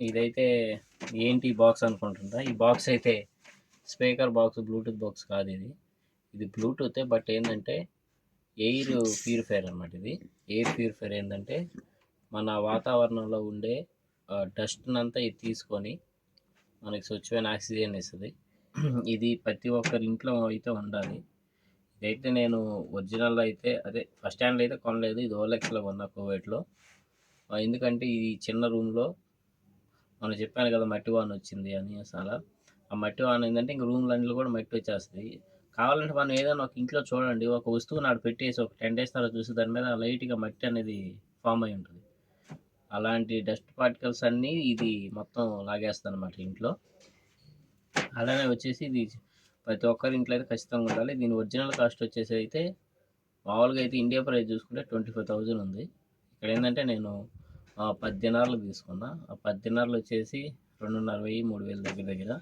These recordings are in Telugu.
ఇదైతే ఏంటి బాక్స్ అనుకుంటుందా ఈ బాక్స్ అయితే స్పీకర్ బాక్స్ బ్లూటూత్ బాక్స్ కాదు ఇది. ఇది బ్లూటూత్ బట్ ఏంటంటే ఎయిర్ ప్యూరిఫైర్ అనమాట ఇది. ఎయిర్ ప్యూరిఫైర్ ఏంటంటే మన వాతావరణంలో ఉండే డస్ట్నంతా ఇది తీసుకొని మనకి స్వచ్ఛమైన ఆక్సిజన్ ఇస్తుంది. ఇది ప్రతి ఒక్కరి ఇంట్లో అయితే ఉండాలి. ఇదైతే నేను ఒరిజినల్ అయితే అదే ఫస్ట్ హ్యాండ్లో అయితే కొనలేదు. ఇది ఓలెక్స్లో కొన్నా కోవిడ్లో ఎందుకంటే ఈ చిన్న రూమ్లో మనం చెప్పాను కదా మట్టి వాన్ వచ్చింది అని అసలు. ఆ మట్టి వాన్ ఏంటంటే ఇంక రూమ్లన్నీ కూడా మట్టి వచ్చేస్తుంది. కావాలంటే మనం ఏదైనా ఒక ఇంట్లో చూడండి ఒక వస్తువు నాడు పెట్టేసి ఒక టెన్ డేస్ తర్వాత చూసి దాని మీద లైట్గా మట్టి అనేది ఫామ్ అయి ఉంటుంది. అలాంటి డస్ట్ పార్టికల్స్ అన్నీ ఇది మొత్తం లాగేస్తుంది అనమాట ఇంట్లో. అలానే వచ్చేసి ఇది ప్రతి ఒక్కరి ఇంట్లో అయితే ఖచ్చితంగా ఉండాలి. దీని ఒరిజినల్ కాస్ట్ వచ్చేసి అయితే మామూలుగా అయితే ఇండియా ప్రైస్ చూసుకుంటే ట్వంటీ ఫైవ్ థౌజండ్ ఉంది. ఇక్కడ ఏంటంటే నేను ఆ, తీసుకున్నా. ఆ పది వచ్చేసి రెండున్నర వెయ్యి మూడు వేల దగ్గర దగ్గర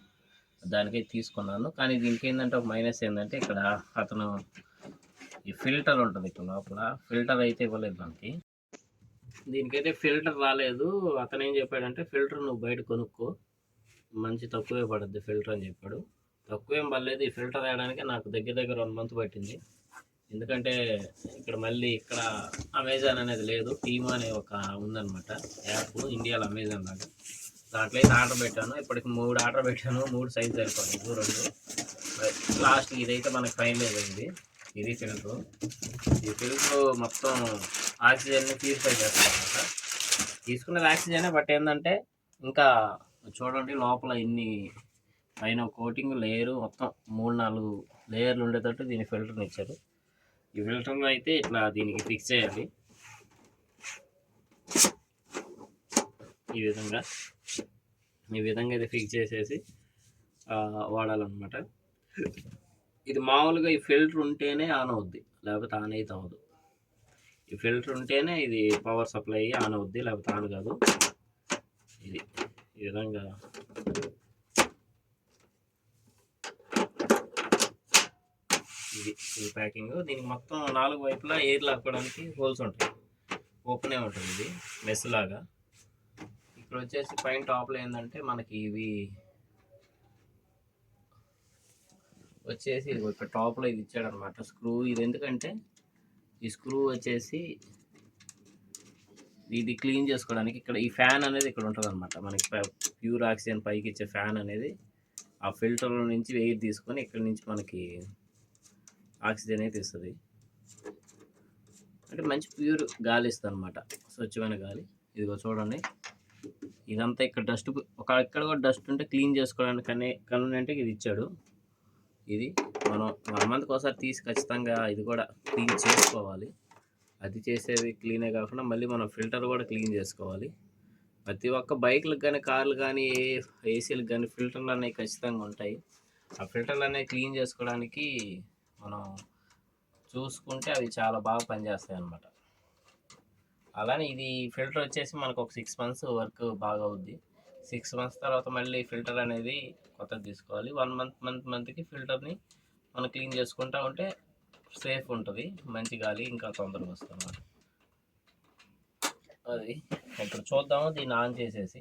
దానికే తీసుకున్నాను. కానీ దీనికి ఏంటంటే ఒక మైనస్ ఏంటంటే ఇక్కడ అతను ఈ ఫిల్టర్ ఉంటుంది ఇక్కడ లోపల. ఫిల్టర్ అయితే ఇవ్వలేదు మనకి దీనికైతే ఫిల్టర్ రాలేదు. అతను ఏం చెప్పాడంటే ఫిల్టర్ నువ్వు బయట కొనుక్కో. మంచి తక్కువే పడుద్ది ఫిల్టర్ అని చెప్పాడు. తక్కువేం పడలేదు. ఈ ఫిల్టర్ వేయడానికి నాకు దగ్గర దగ్గర వన్ మంత్ పట్టింది. ఎందుకంటే ఇక్కడ మళ్ళీ ఇక్కడ అమెజాన్ అనేది లేదు. టీమ్ అనే ఒక ఉందన్నమాట యాప్. ఇండియాలో అమెజాన్ లాగా. దాంట్లో అయితే ఆర్డర్ పెట్టాను. ఇప్పటికి మూడు ఆర్డర్ పెట్టాను. మూడు సైజ్ సరిపోలేదు. రెండు. లాస్ట్ ఇదైతే మనకి ఫైనల్ అయింది. ఇది ఫిల్టర్. ఈ ఫిల్టర్ మొత్తం ఆక్సిజన్ని ప్యూరిఫై చేస్తుంది అనమాట తీసుకున్నది ఆక్సిజనే బట్ ఏంటంటే ఇంకా చూడండి లోపల ఇన్ని పైన కోటింగ్ లేయరు మొత్తం మూడు నాలుగు లేయర్లు ఉండేటట్టు దీని ఫిల్టర్ని ఇచ్చారు. ఈ ఫిల్టర్ను అయితే ఇట్లా దీనికి ఫిక్స్ చేయాలి ఈ విధంగా ఈ విధంగా అయితే ఫిక్స్ చేసేసి వాడాలన్నమాట. ఇది మామూలుగా ఈ ఫిల్టర్ ఉంటేనే ఆన్ అవుద్ది లేకపోతే ఆన్ అయితే అవ్వదు. ఈ ఫిల్టర్ ఉంటేనే ఇది పవర్ సప్లై ఆన్ అవుద్ది లేకపోతే ఆన్ కాదు. ఇది ఈ విధంగా ఇది ఈ ప్యాకింగ్ దీనికి మొత్తం నాలుగు వైపులా ఎయిర్ లాక్కోవడానికి హోల్స్ ఉంటాయి. ఓపెనే ఉంటుంది ఇది మెస్ లాగా. ఇక్కడ వచ్చేసి పైన టాప్లో ఏంటంటే మనకి ఇవి వచ్చేసి ఇక్కడ టాప్లో ఇది ఇచ్చాడనమాట స్క్రూ ఇది ఎందుకంటే ఈ స్క్రూ వచ్చేసి ఇది క్లీన్ చేసుకోవడానికి ఇక్కడ ఈ ఫ్యాన్ అనేది ఇక్కడ ఉంటుంది అనమాట మనకి ప్యూర్ ఆక్సిజన్ పైకి ఇచ్చే ఫ్యాన్ అనేది ఆ ఫిల్టర్ నుంచి ఎయిర్ తీసుకొని ఇక్కడ నుంచి మనకి ఆక్సిజన్ అయితే ఇస్తుంది. అంటే మంచి ప్యూర్ గాలి ఇస్తుంది అనమాట స్వచ్ఛమైన గాలి. ఇదిగో చూడండి. ఇదంతా ఇక్కడ డస్ట్ ఒక ఇక్కడ కూడా డస్ట్ ఉంటే క్లీన్ చేసుకోవడానికి కనే కన్వీనియంట్గా ఇది ఇచ్చాడు. ఇది మనం వన్ మంత్కి ఒకసారి తీసి ఖచ్చితంగా ఇది కూడా క్లీన్ చేసుకోవాలి. అది చేసేది క్లీనే కాకుండా మళ్ళీ మనం ఫిల్టర్ కూడా క్లీన్ చేసుకోవాలి. ప్రతి ఒక్క బైక్లకు కానీ కార్లు కానీ ఏ ఏసీలకు కానీ ఫిల్టర్లు అనేవి ఖచ్చితంగా ఉంటాయి. ఆ ఫిల్టర్లు అనేవి క్లీన్ చేసుకోవడానికి మనం చూసుకుంటే అవి చాలా బాగా పనిచేస్తాయి అన్నమాట. అలానే ఇది ఫిల్టర్ వచ్చేసి మనకు ఒక సిక్స్ మంత్స్ వర్క్ బాగా అవుద్ది. సిక్స్ మంత్స్ తర్వాత మళ్ళీ ఫిల్టర్ అనేది కొత్తది తీసుకోవాలి. వన్ మంత్ మంత్ మంత్కి ఫిల్టర్ని మనం క్లీన్ చేసుకుంటా ఉంటే సేఫ్ ఉంటుంది. మంచి గాలి ఇంకా తొందరగా వస్తుంది అది ఇప్పుడు చూద్దాము దీన్ని ఆన్ చేసేసి.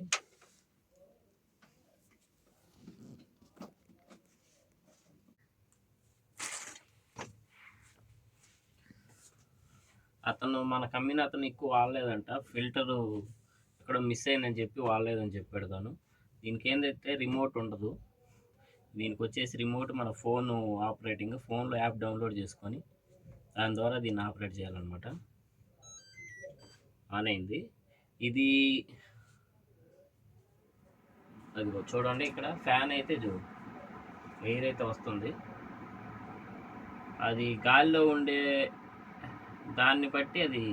అతను మన కమ్మిన అతను ఎక్కువ వాడలేదంట. ఫిల్టరు ఎక్కడ మిస్ అయిందని చెప్పి వాడలేదని చెప్పాడు తను. దీనికి ఏంటంటే రిమోట్ ఉండదు. దీనికి వచ్చేసి రిమోట్ మన ఫోన్ ఆపరేటింగ్ ఫోన్లో యాప్ డౌన్లోడ్ చేసుకొని దాని ద్వారా దీన్ని ఆపరేట్ చేయాలన్నమాట. ఆన్ అయింది. ఇది అది చూడండి ఇక్కడ ఫ్యాన్ అయితే చూ ఎయిర్ అయితే వస్తుంది. అది గాలిలో ఉండే దాన్ని బట్టి అది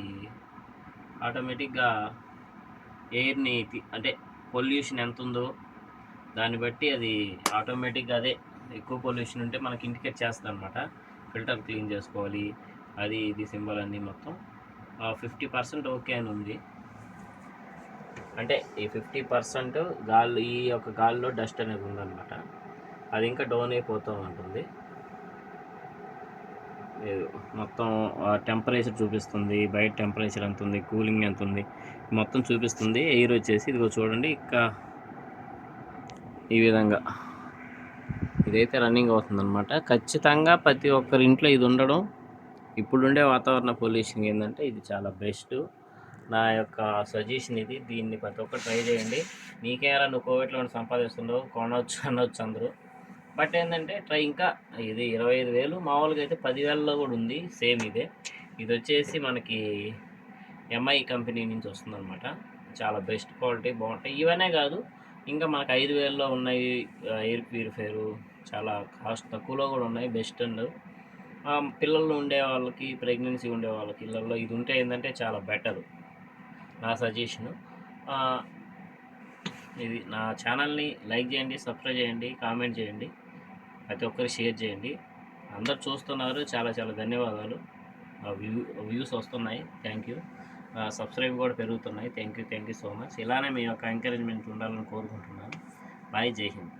ఆటోమేటిక్గా ఎయిర్ని అంటే పొల్యూషన్ ఎంత ఉందో దాన్ని బట్టి అది ఆటోమేటిక్గా అదే ఎక్కువ పొల్యూషన్ ఉంటే మనకి ఇండికేట్ చేస్తుంది అనమాట ఫిల్టర్ క్లీన్ చేసుకోవాలి. అది ఇది సింబల్ అన్నీ మొత్తం. ఫిఫ్టీ పర్సెంట్ ఓకే అని ఉంది. అంటే ఈ ఫిఫ్టీ పర్సెంట్ గాలి ఈ యొక్క గాలిలో డస్ట్ అనేది ఉందన్నమాట. అది ఇంకా డౌన్ అయిపోతూ ఉంటుంది. లేదు. మొత్తం టెంపరేచర్ చూపిస్తుంది బయట టెంపరేచర్ ఎంత ఉంది కూలింగ్ ఎంత ఉంది మొత్తం చూపిస్తుంది. ఎయిర్ వచ్చేసి ఇదిగో చూడండి ఇంకా ఈ విధంగా. ఇదైతే రన్నింగ్ అవుతుందన్నమాట. ఖచ్చితంగా ప్రతి ఒక్కరి ఇంట్లో ఇది ఉండడం ఇప్పుడుండే వాతావరణ పొల్యూషన్ ఏంటంటే ఇది చాలా బెస్ట్. నా యొక్క సజెషన్ ఇది దీన్ని ప్రతి ఒక్కరు ట్రై చేయండి. నీకేరా నువ్వు కోవిడ్లో సంపాదిస్తున్నావు? కొనవచ్చు అనవచ్చు అందరూ. బట్ ఏంటంటే ట్రై ఇంకా ఇది ఇరవై ఐదు వేలు. మామూలుగా అయితే పదివేలలో కూడా ఉంది. సేమ్ ఇదే. ఇది వచ్చేసి మనకి ఎంఐ కంపెనీ నుంచి వస్తుందన్నమాట. చాలా బెస్ట్ క్వాలిటీ బాగుంటాయి. ఇవనే కాదు ఇంకా మనకు ఐదు వేలలో ఉన్నాయి ఎయిర్ ప్యూరిఫైరు చాలా కాస్ట్ తక్కువలో కూడా ఉన్నాయి బెస్ట్ అండ్ పిల్లలు ఉండే వాళ్ళకి ప్రెగ్నెన్సీ ఉండే వాళ్ళకి ఇళ్ళల్లో ఇది ఉంటే ఏంటంటే చాలా బెటర్. నా సజెషను. ఇది నా ఛానల్ని లైక్ చేయండి సబ్స్క్రైబ్ చేయండి కామెంట్ చేయండి. ప్రతి ఒక్కరు షేర్ చేయండి. అందరు చూస్తున్నారు. చాలా చాలా ధన్యవాదాలు. వ్యూ వ్యూస్ వస్తున్నాయి. Thank you. సబ్స్క్రైబ్ కూడా పెరుగుతున్నాయి. Thank you thank you so much. ఇలానే మీ యొక్క ఎంకరేజ్మెంట్ ఉండాలని కోరుకుంటున్నాను. బాయ్. జై హింద్.